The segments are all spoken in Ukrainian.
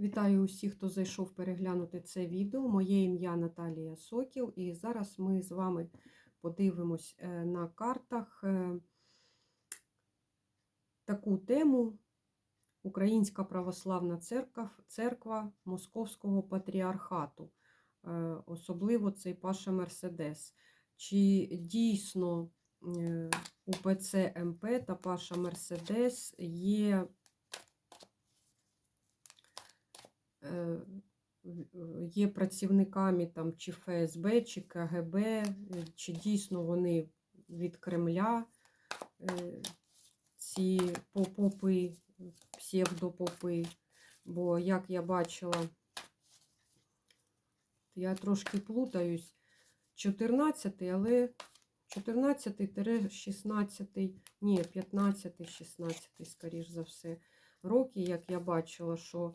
Вітаю усіх, хто зайшов переглянути це відео. Моє ім'я Наталія Сокіл, і зараз ми з вами подивимось е, на картах е, таку тему Українська православна церква, церква Московського патріархату, Е, особливо цей Паша Мерседес. Чи дійсно УПЦ МП та Паша Мерседес є е, в- є працівниками там чи ФСБ, чи КГБ, е, чи дійсно вони від Кремля, е, ці попопи, псевдопопи. Бо, як я бачила, я трошки плутаюсь, 14, але 14-16, ні, 15-16, скоріш за все, роки, як я бачила, що е,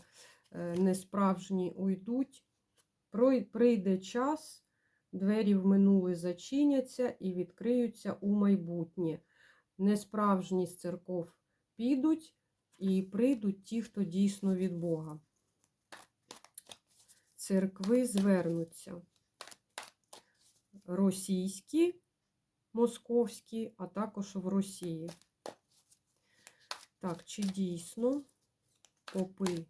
несправжні уйдуть. Прийде час, двері в минуле зачиняться і відкриються у майбутнє. Несправжні з церков підуть і прийдуть ті, хто дійсно від Бога. Церкви звернуться російські, московські, а також в Росії. Так, чи дійсно попи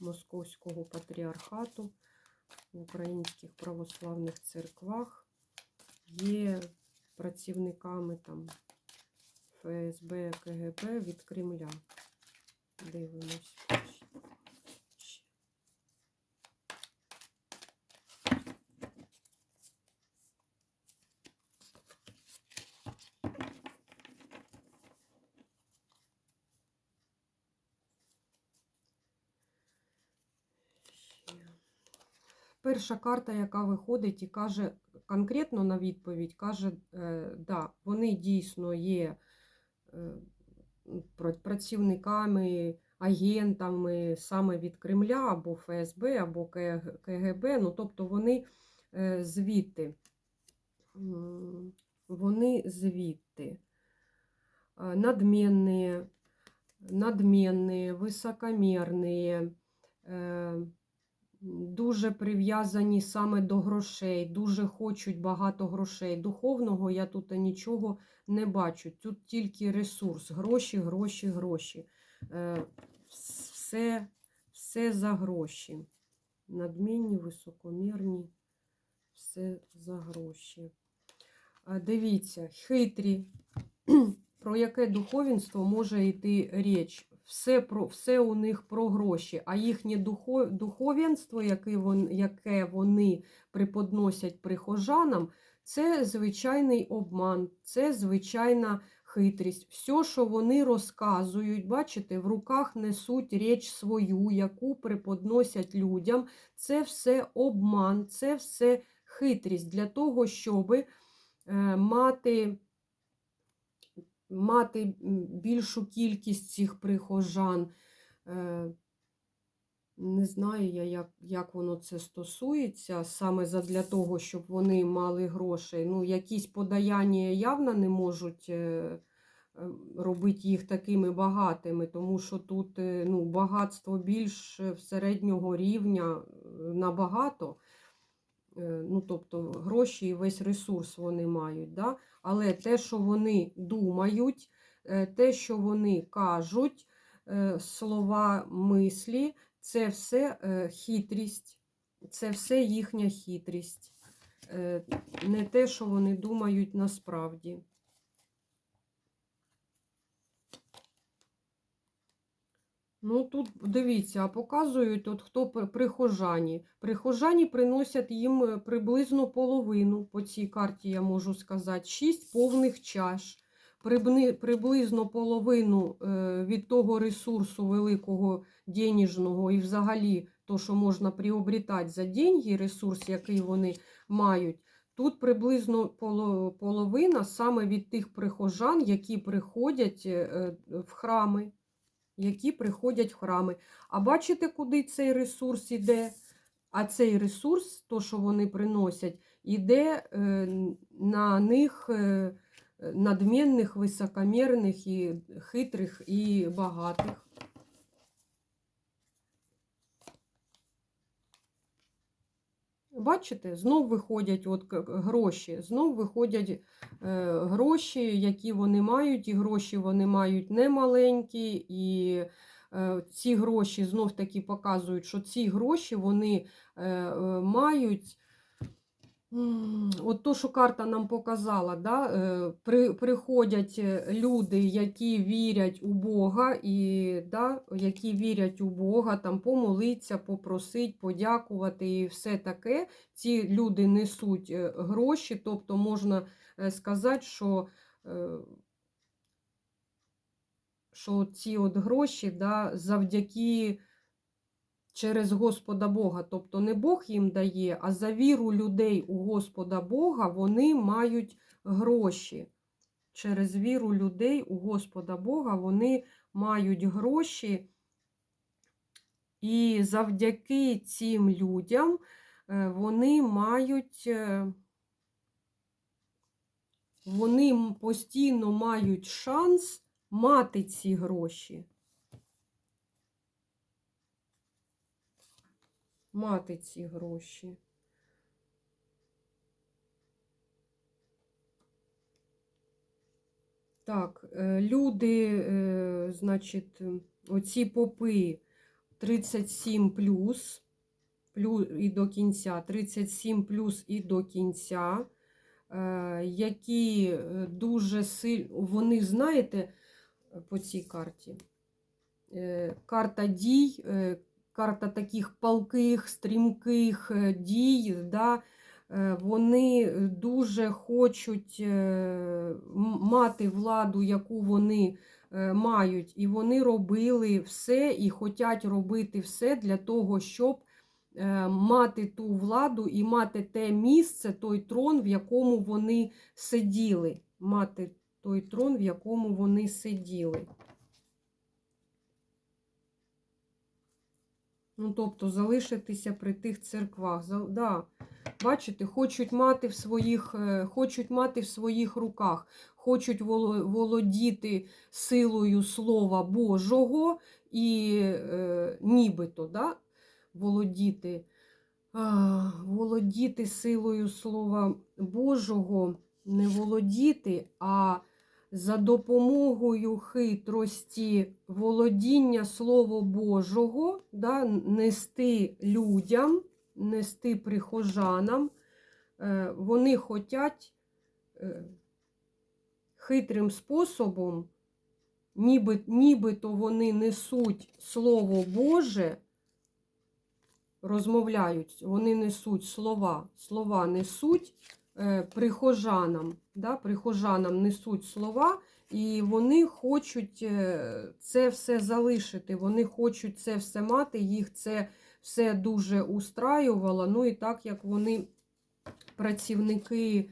Московського патріархату в українських православних церквах є працівниками там ФСБ, КГБ від Кремля. Дивимось. Перша карта, яка виходить і каже конкретно на відповідь, каже, е, да, вони дійсно є е, працівниками, агентами саме від Кремля або ФСБ, або КГБ. Ну, тобто вони е, звідти. Вони звідти. Надменные, надменные, високомірні, дуже прив'язані саме до грошей, дуже хочуть багато грошей. Духовного я тут нічого не бачу. Тут тільки ресурс, гроші, гроші, гроші. Е, Все, все за гроші. Надмінні, високомірні, все за гроші. Е, Дивіться, хитрі. Про яке духовенство може йти річ? Все, про, все у них про гроші, а їхнє духо, духовенство, яке, вон, яке вони преподносять прихожанам, це звичайний обман, це звичайна хитрість. Все, що вони розказують, бачите, в руках несуть річ свою, яку преподносять людям. Це все обман, це все хитрість для того, щоб е, мати мати більшу кількість цих прихожан. Е, Не знаю я, як, як воно це стосується, саме задля того, щоб вони мали грошей. Ну, якісь подаяння явно не можуть е, е, робити їх такими багатими, тому що тут ну, багатство більш середнього рівня набагато. Е, Ну, тобто гроші і весь ресурс вони мають. Да? Але те, що вони думають, е, те, що вони кажуть, е, слова, мислі, це все хитрість, це все їхня хитрість. Не те, що вони думають насправді. Ну, тут дивіться, показують, от хто прихожані. Прихожані приносять їм е, приблизно половину, по цій карті я можу сказати, 6 повних чаш. Приблизно половину е, від того ресурсу великого денежного і взагалі то, що можна приобрітати за деньги, ресурс, який вони мають. Тут приблизно половина саме від тих прихожан, які приходять е, в храми які приходять в храми. А бачите, куди цей ресурс іде? А цей ресурс, то, що вони приносять, іде е, на них е, надмінних, високомірних, і хитрих і багатих. Бачите, знов виходять от гроші, знов виходять е, гроші, які вони мають, і гроші вони мають немаленькі, і е, ці гроші знов таки показують, що ці гроші вони е, е, мають. От то, що карта нам показала, да, е, при, приходять е, люди, які вірять у Бога, і да, які вірять у Бога, там помолиться, попросить, подякувати і все таке. Ці люди несуть е, гроші, тобто можна сказати, що, що ці от гроші да, завдяки через Господа Бога. Тобто не Бог їм дає, а за віру людей у Господа Бога вони мають гроші. Через віру людей у Господа Бога вони мають гроші. І завдяки цим людям е, вони мають, е, вони постійно мають шанс мати ці гроші. Мати ці гроші. Так, е, люди, е, значить, оці попи 37 плюс, плюс і до кінця, 37 плюс і до кінця, які е, дуже сильно, вони, знаєте, по цій карті, карта дій, карта таких палких, стрімких е, дій, да, е, вони дуже хочуть е, мати владу, яку вони мають, і вони робили все і хочуть робити все для того, щоб мати ту владу і мати те місце, той трон, в якому вони сиділи. Мати той трон, в якому вони сиділи. Ну, тобто залишитися при тих церквах. Да. Бачите, хочуть мати в своїх, е, хочуть мати в своїх руках, хочуть володіти силою Слова Божого і е, нібито да, володіти, а, володіти силою Слова Божого, не володіти, а за допомогою хитрості володіння Слова Божого да, нести людям, нести прихожанам. Е, Вони хочуть е, хитрим способом, ніби, нібито вони несуть Слово Боже, розмовляють, вони несуть слова, слова несуть е, прихожанам, да, прихожанам несуть слова, і вони хочуть е, це все залишити, вони хочуть це все мати, їх це все дуже устраювало. Ну і так як вони працівники,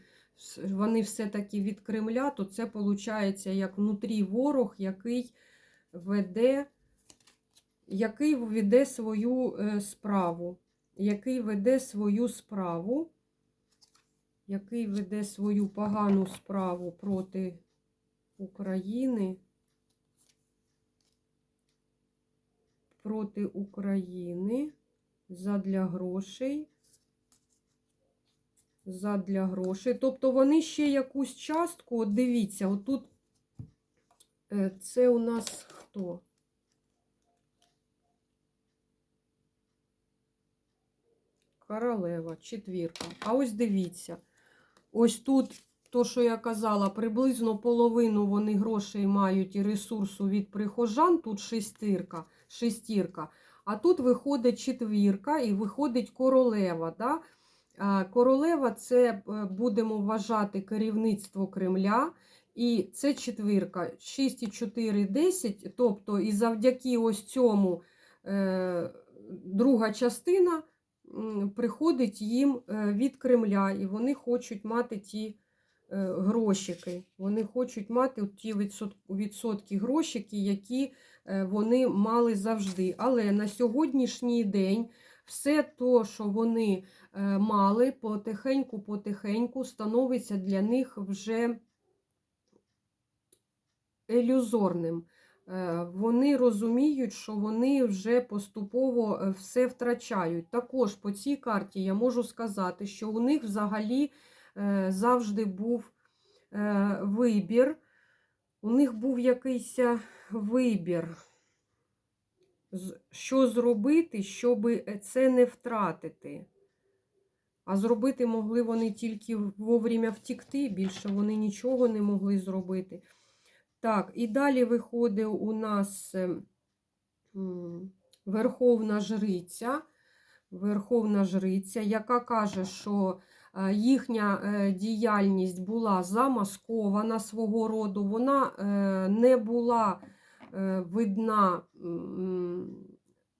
вони все-таки від Кремля, то це виходить як внутрі ворог, який веде, який веде свою е, справу, який веде свою справу, який веде свою погану справу проти України. Проти України задля грошей. Задля грошей. Тобто вони ще якусь частку, от дивіться, отут е, це у нас хто? Королева, четвірка. А ось дивіться. Ось тут, то, що я казала, приблизно половину вони грошей мають і ресурсу від прихожан, тут шестірка, шестірка. А тут виходить четвірка і виходить королева. Да? Королева це е, будемо вважати керівництво Кремля. І це четвірка, 6 і 4, 10. Тобто, і завдяки ось цьому е, друга частина приходить їм е, від Кремля, і вони хочуть мати ті е, грошики. Вони хочуть мати ті відсотки грошики, які е, вони мали завжди. Але на сьогоднішній день все то, що вони мали, потихеньку-потихеньку становиться для них вже ілюзорним. Е, вони розуміють, що вони вже поступово е, все втрачають. Також по цій карті я можу сказати, що у них взагалі е, завжди був вибір. У них був якийсь вибір, що зробити, щоб це не втратити. А зробити могли вони тільки вовремя втікти, більше вони нічого не могли зробити. Так, і далі виходить у нас е, Верховна Жриця, Верховна Жриця, яка каже, що е, їхня е, діяльність була замаскована свого роду, вона е, не була видна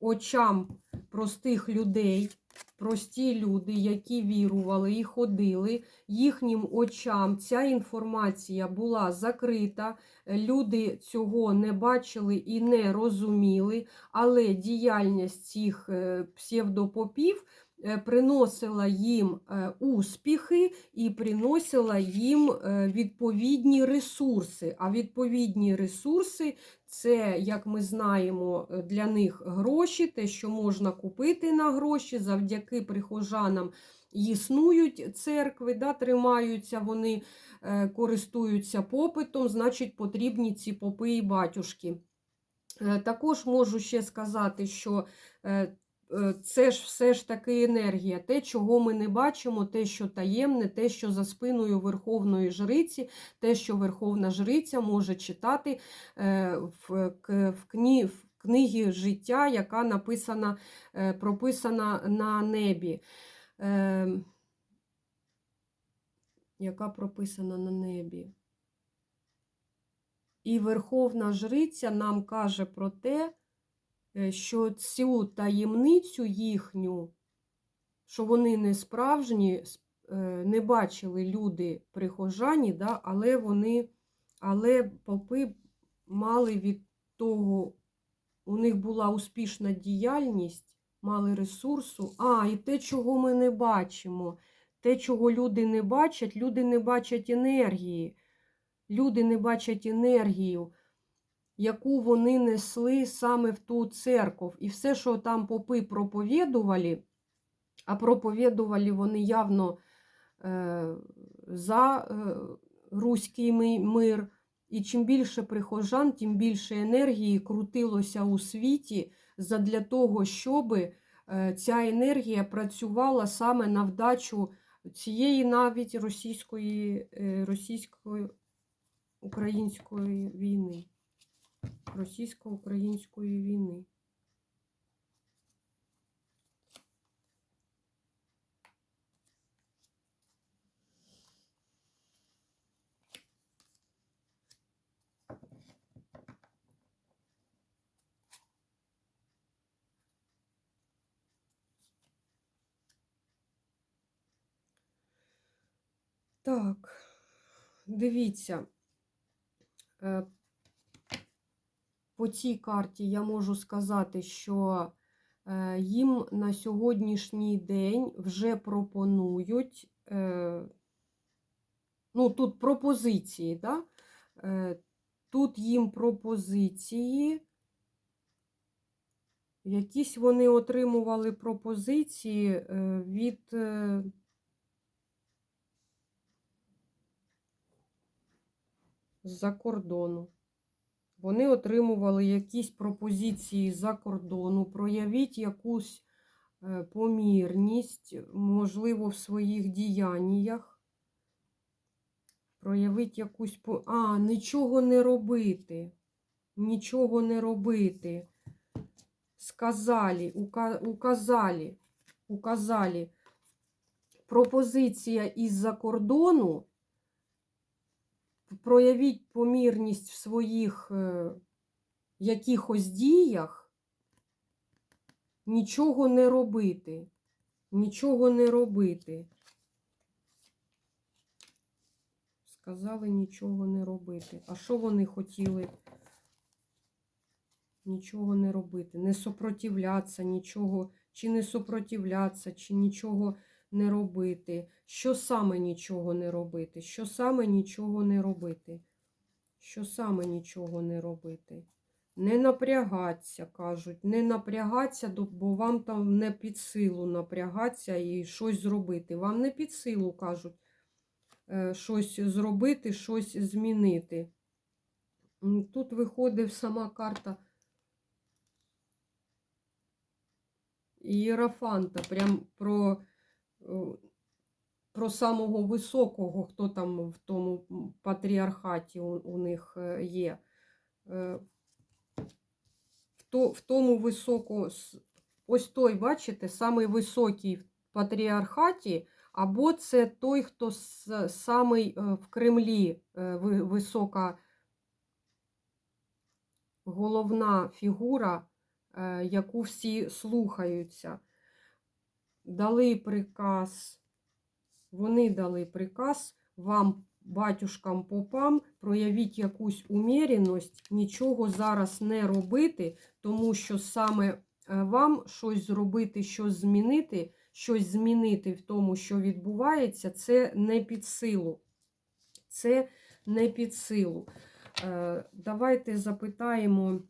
очам простих людей, прості люди, які вірували і ходили, їхнім очам. Ця інформація була закрита, люди цього не бачили і не розуміли, але діяльність цих е, псевдопопів приносила їм е, успіхи і приносила їм е, відповідні ресурси. А відповідні ресурси це, як ми знаємо, е, для них гроші, те, що можна купити на гроші, завдяки прихожанам існують церкви, да, тримаються вони, е, користуються попитом, значить, потрібні ці попи і батюшки. Е, Також можу ще сказати, що е, е, це ж все ж таки енергія, те, чого ми не бачимо, те, що таємне, те, що за спиною Верховної Жриці, те, що Верховна Жриця може читати е, в, книгі життя, яка написана, е, прописана на небі. Е, Яка прописана на небі. І Верховна Жриця нам каже про те, е, що цю таємницю їхню, що вони не справжні, е, не бачили люди прихожані, да, але вони, але попи мали від того, у них була успішна діяльність, мали ресурсу. А, і те, чого ми не бачимо, те, чого люди не бачать, люди не бачать енергії. Люди не бачать енергію, яку вони несли саме в ту церкву. І все, що там попи проповідували, а проповідували вони явно е, за е, руський мир. І чим більше прихожан, тим більше енергії крутилося у світі задля того, щоб е, ця енергія працювала саме на вдачу цієї навіть російської, е, російської української війни. Російсько-української війни. Так, дивіться. По цій карті я можу сказати, що е, їм на сьогоднішній день вже пропонують, е, ну, тут пропозиції, да? Е, Тут їм пропозиції. Якісь вони отримували пропозиції від з-за кордону. Вони отримували якісь пропозиції за кордону, проявіть якусь е, помірність, можливо, в своїх діяннях. Проявіть якусь. А, нічого не робити. Нічого не робити. Сказали, ука- указали, указали. Пропозиція із-за кордону проявіть помірність в своїх е, якихось діях, нічого не робити. Нічого не робити. Сказали нічого не робити. А що вони хотіли? Нічого не робити, не сопротивлятися, нічого, чи не сопротивлятися, чи нічого не робити. Що саме нічого не робити? Що саме нічого не робити? Що саме нічого не робити? Не напрягатися, кажуть, не напрягатися, бо вам там не під силу напрягатися і щось зробити. Вам не під силу кажуть е, щось зробити, щось змінити. Тут виходить сама карта Ієрофанта, прям про, е, про самого високого, хто там в тому патріархаті у, у них е, є. Е, В, то, в тому високо, ось той, бачите, самий високий в патріархаті, або це той, хто самий е, в Кремлі висока головна фігура, яку всі слухаються. Дали приказ, вони дали приказ вам, батюшкам попам, проявіть якусь уміряність, нічого зараз не робити, тому що саме е, вам щось зробити, щось змінити, щось змінити в тому, що відбувається, це не під силу. Це не під силу. Е, Давайте запитаємо,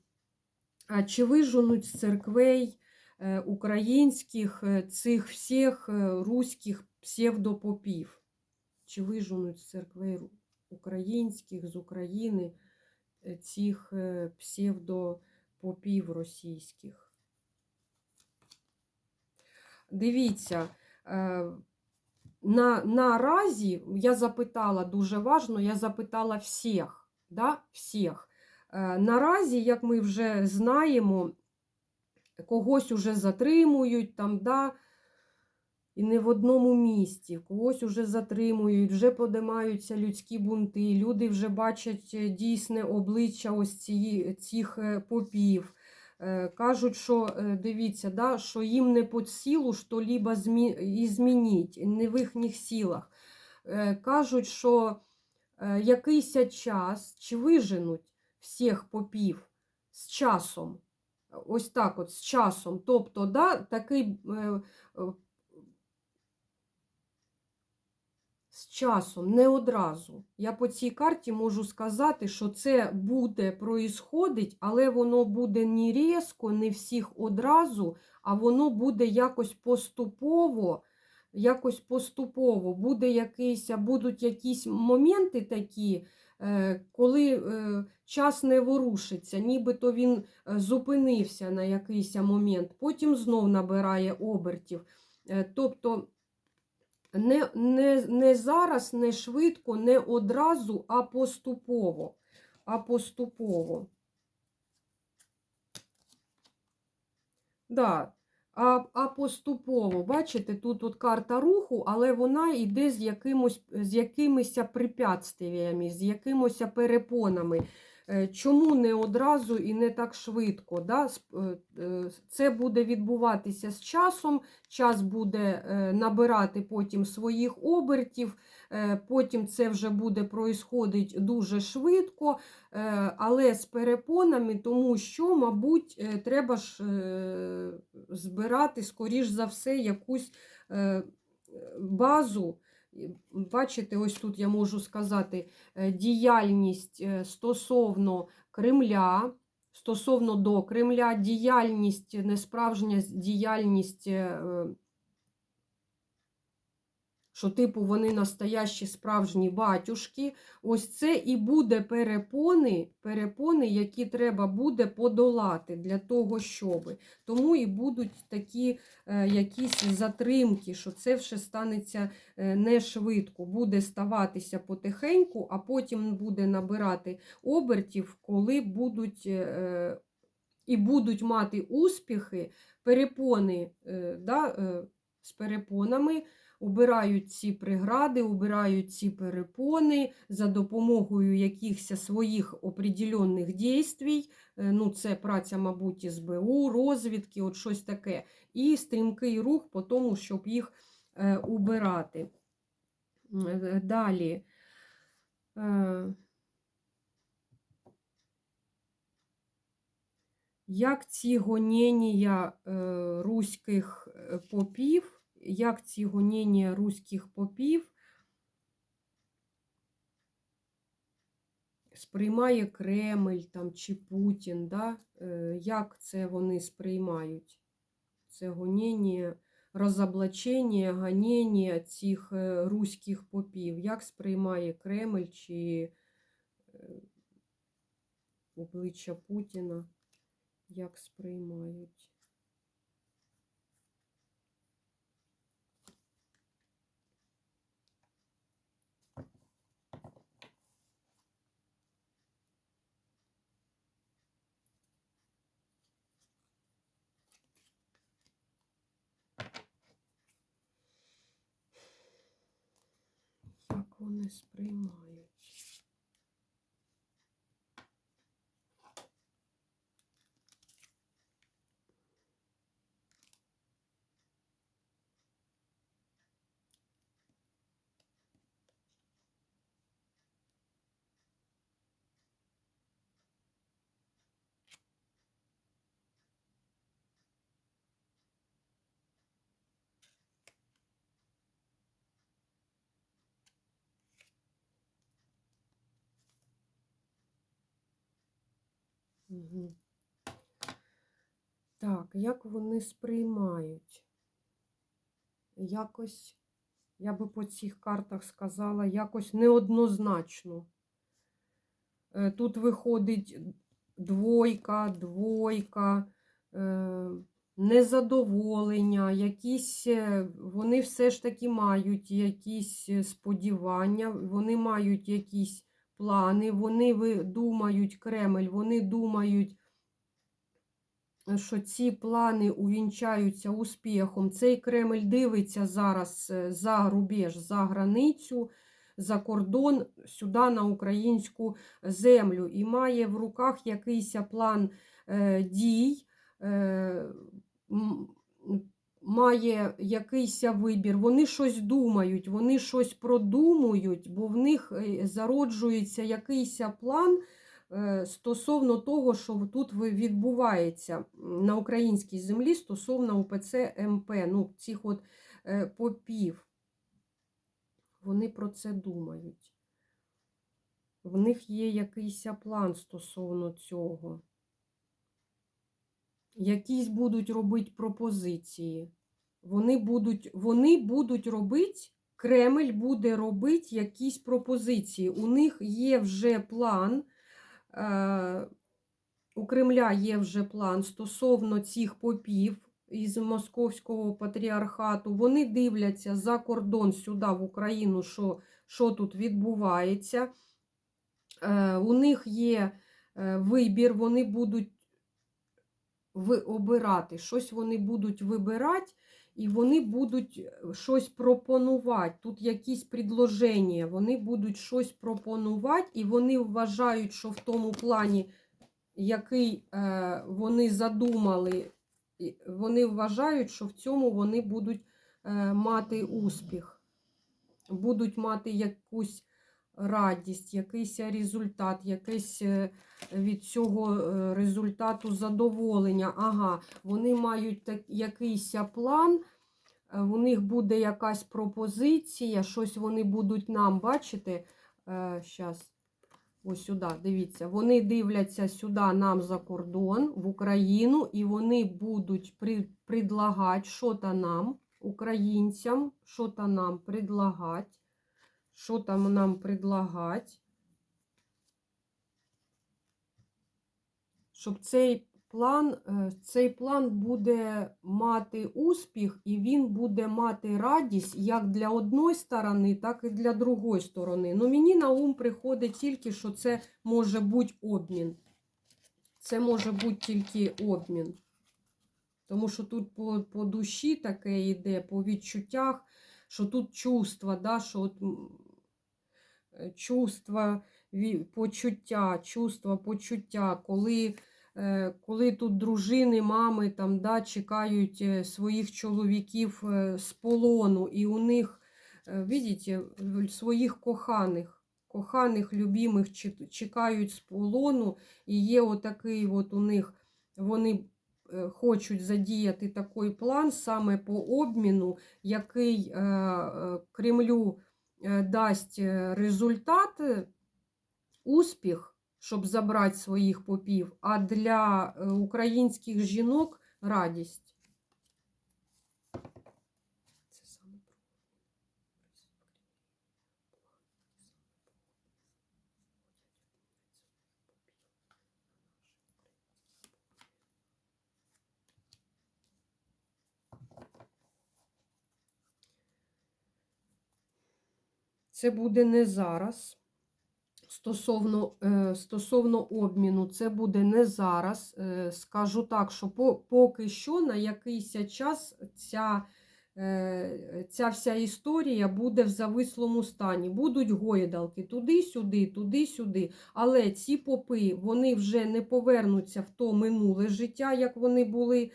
а чи виженуть з церквей е, українських цих всіх руських псевдопопів? Чи виженуть з церквей ру- українських з України е, цих е, псевдопопів російських? Дивіться, е, на, наразі я запитала дуже важно, я запитала всіх, да, всіх. Наразі, як ми вже знаємо, когось уже затримують там, да, і не в одному місті, когось уже затримують, вже подимаються людські бунти, люди вже бачать е, дійсне обличчя ось ці, цих е, попів. Е, Кажуть, що дивіться, да, що їм не під силу що-либо змі... і змінити, не в їхніх силах. Е, Кажуть, що якийсь час чи виженуть всіх попів з часом. Ось так от, з часом. Тобто, да, такий е, е, часом, не одразу. Я по цій карті можу сказати, що це буде проїсходить, але воно буде не різко, не всіх одразу, а воно буде якось поступово. Якось поступово буде якийсь, будуть якісь моменти такі, е, коли е, час не ворушиться, нібито він е, зупинився на якийсь момент, потім знов набирає обертів. Тобто не, не, не зараз, не швидко, не одразу, а поступово. А поступово. Да. А, а поступово, бачите, тут от карта руху, але вона йде з, якимось, з якимись препятствиями, з якимось перепонами. Е, Чому не одразу і не так швидко? Да? Е, е, Це буде відбуватися з часом, час буде набирати потім своїх обертів, потім це вже буде проїсходить дуже швидко, але з перепонами, тому що, мабуть, треба ж збирати, скоріш за все, якусь базу. Бачите, ось тут я можу сказати е, діяльність е, стосовно Кремля, стосовно до Кремля, діяльність, несправжня діяльність, е, що типу вони настоящі справжні батюшки. Ось це і буде перепони, перепони, які треба буде подолати для того, щоб. Тому і будуть такі е, якісь затримки, що це вже станеться е, не швидко, буде ставатися потихеньку, а потім буде набирати обертів, коли будуть е, і будуть мати успіхи, перепони е, да, е, з перепонами. Убирають ці прегради, убирають ці перепони за допомогою якихось своїх определенних дійствій. Е, Ну, це праця, мабуть, СБУ, розвідки, от щось таке. І стрімкий рух по тому, щоб їх е, убирати. Е, Далі. Як ці гоніння руських попів, як ці гоніння руських попів сприймає Кремль там, чи Путін, да? е, як це вони сприймають? Це гоніння, розоблачення, гоніння цих е, руських попів. Як сприймає Кремль чи е, обличчя Путіна? Як сприймають? Як вони сприймають? Угу. Так, як вони сприймають? Якось, я би по цих картах сказала, якось неоднозначно. Е, Тут виходить двойка, двойка, е, незадоволення, якісь, е, вони все ж таки мають якісь сподівання, вони мають якісь плани, вони думають, Кремль, вони думають, що ці плани увінчаються успіхом. Цей Кремль дивиться зараз е, за рубеж, за границю, за кордон, сюди на українську землю і має в руках якийсь план е, дій. е, Має якийсь вибір, вони щось думають, вони щось продумують, бо в них е, зароджується якийсь план е, стосовно того, що тут відбувається на українській землі стосовно УПЦ МП, ну, цих от е, попів. Вони про це думають. В них є якийсь план стосовно цього. Якісь будуть робити пропозиції. Вони будуть, вони будуть робити, Кремль буде робити якісь пропозиції. У них є вже план. Е, у Кремля є вже план стосовно цих попів із Московського патріархату. Вони дивляться за кордон сюди, в Україну, що, що тут відбувається. Е, У них є е, вибір, вони будуть ви- обирати, щось вони будуть вибирати, і вони будуть е, щось пропонувати. Тут якісь предложення, вони будуть щось пропонувати, і вони вважають, що в тому плані, який е, вони задумали, вони вважають, що в цьому вони будуть е, мати успіх, будуть мати якусь радість, якийсь результат, якийсь е, від цього е, результату задоволення. Ага, вони мають так, якийсь план, е, у них буде якась пропозиція, щось вони будуть нам, бачите, зараз. Ось сюди, дивіться, вони дивляться сюди нам за кордон, в Україну, і вони будуть предлагати що-то нам, українцям, що-то нам предлагати, що там нам предлагати, щоб цей план, е, цей план буде мати успіх, і він буде мати радість як для одної сторони, так і для другої сторони. Ну, мені на ум приходить тільки, що це може бути обмін. Це може бути тільки обмін. Тому що тут по, по душі таке йде, по відчуттях, що тут чувства, да, що от, чувства, почуття, чувства, почуття, коли, е, коли тут дружини, мами там, да, чекають е, своїх чоловіків е, з полону, і у них, е, видите, своїх коханих, коханих, любимих чекають з полону, і є отакий от у них, вони е, хочуть задіяти такий план саме по обміну, який е, е, Кремлю е, дасть е, результат, успіх, щоб забрати своїх попів, а для е, українських жінок радість. Це буде не зараз. Стосовно, е, стосовно обміну, це буде не зараз. Е, Скажу так, що поки що на якийсь час ця, е, ця вся історія буде в завислому стані. Будуть гойдалки туди-сюди, туди-сюди. Але ці попи вони вже не повернуться в то минуле життя, як вони були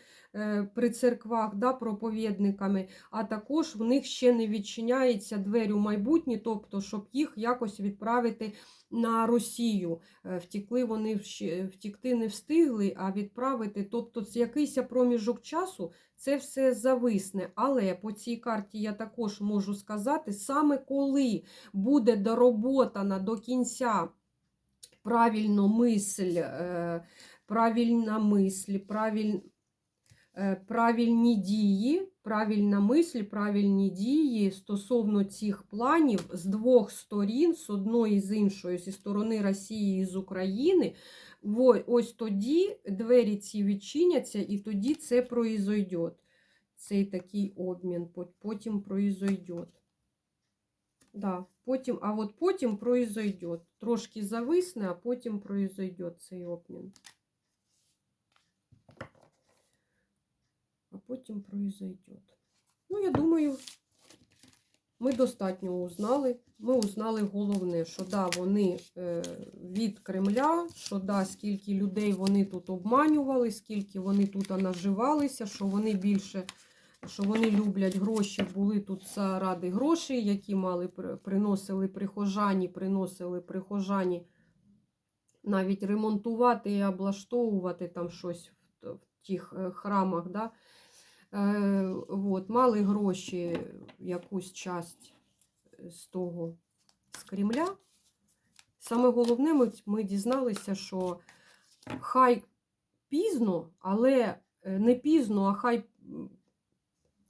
при церквах да, проповідниками а також в них ще не відчиняється двері у майбутнє, тобто, щоб їх якось відправити на Росію. Е, Втікли вони втікти не встигли, а відправити. Тобто, якийсь проміжок часу це все зависне. Але по цій карті я також можу сказати, саме коли буде дороботана до кінця правильно мисль, е, правильна мисль, правиль, е, правильні дії, правильна мисль, правильні дії стосовно цих планів з двох сторін, з одної з іншої, зі сторони Росії і з України. Ось тоді двері ці відчиняться, і тоді це произойде. Цей такий обмін потім произойде. Да, потім, а от потім произойде. Трошки зависне, а потім произойде цей обмін. Потім произойде. Ну, я думаю, ми достатньо узнали. Ми узнали головне, що да, вони е, від Кремля, що да, скільки людей вони тут обманювали, скільки вони тут наживалися, що вони більше, що вони люблять гроші, були тут заради грошей, які мали приносили прихожані, приносили прихожані навіть ремонтувати і облаштовувати там щось в, в тих е, храмах. Да? Е, от, мали гроші якусь часть з того з Кремля. Саме головне, ми, ми дізналися, що хай пізно, але е, не пізно, а хай,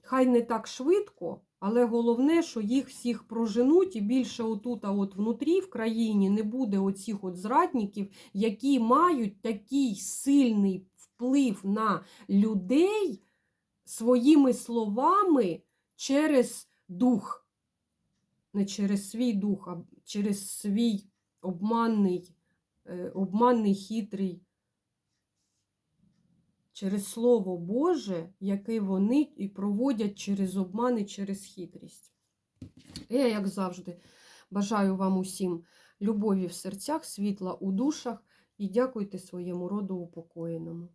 хай не так швидко. Але головне, що їх всіх проженуть, і більше отут, а от внутрі в країні не буде оцих от зрадників, які мають такий сильний вплив на людей своїми словами через дух. Не через свій дух, а через свій обманний, е, обманний хитрий, через Слово Боже, яке вони і проводять через обман і через хитрість. Я, як завжди, бажаю вам усім любові в серцях, світла у душах і дякуйте своєму роду упокоєному.